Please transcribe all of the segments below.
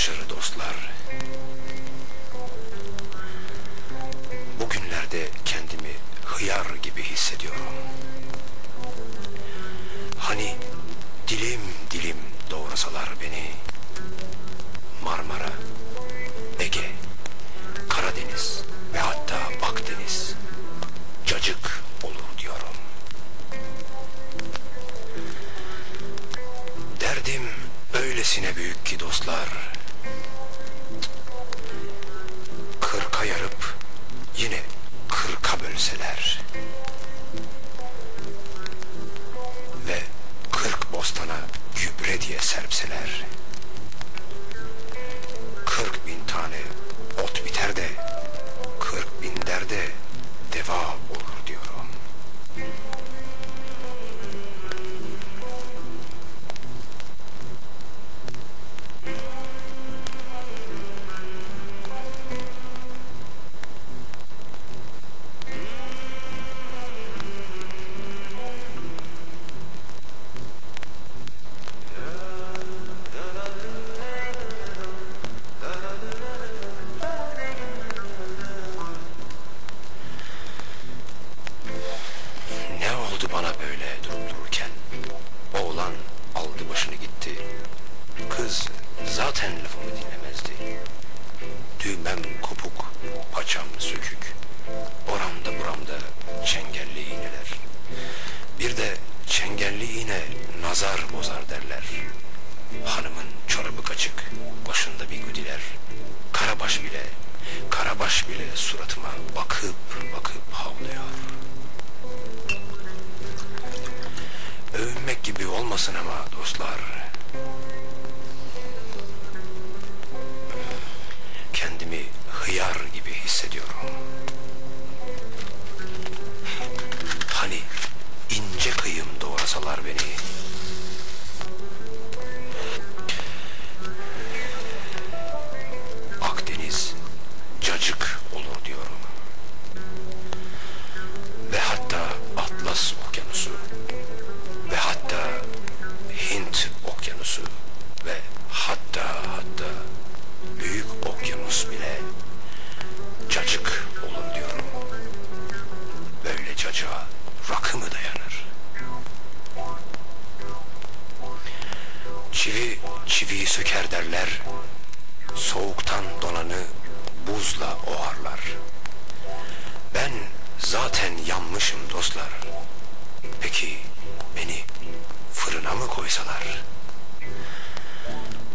dışarı dostlar. Bugünlerde kendimi hıyar gibi hissediyorum. Hani dilim dilim doğrasalar beni Marmara, Ege, Karadeniz ve hatta Akdeniz cacık olur diyorum. Derdim öylesine büyük ki dostlar zaten lafımı dinlemezdi. Düğmem kopuk, paçam sökük. Oramda buramda çengelli iğneler. Bir de çengelli iğne nazar bozar derler. Hanımın çorabı kaçık, başında bir güdiler. Karabaş bile, karabaş bile suratıma bakıp bakıp havlıyor. Övünmek gibi olmasın ama dostlar. Gibi Çivi çiviyi söker derler, soğuktan donanı buzla oharlar. Ben zaten yanmışım dostlar. Peki beni fırına mı koysalar?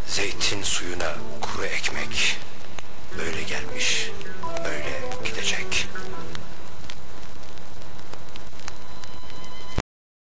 Zeytin suyuna kuru ekmek böyle gelmiş